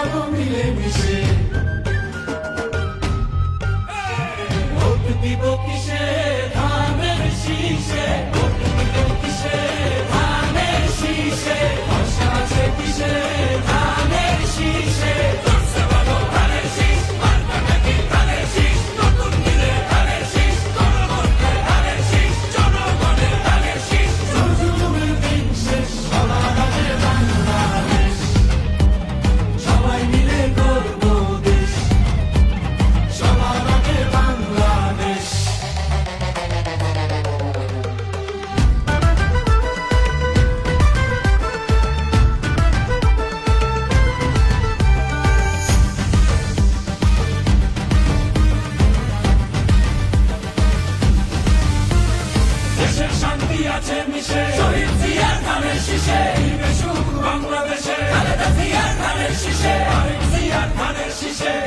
i don't Hey! Oh, শক্তি আছে মিশে। শহীদ জিয়ার ধানের শীষে। বাংলাদেশে। খালেদা জিয়ার ধানের শীষে। আরেক জিয়ার ধানের শীষে।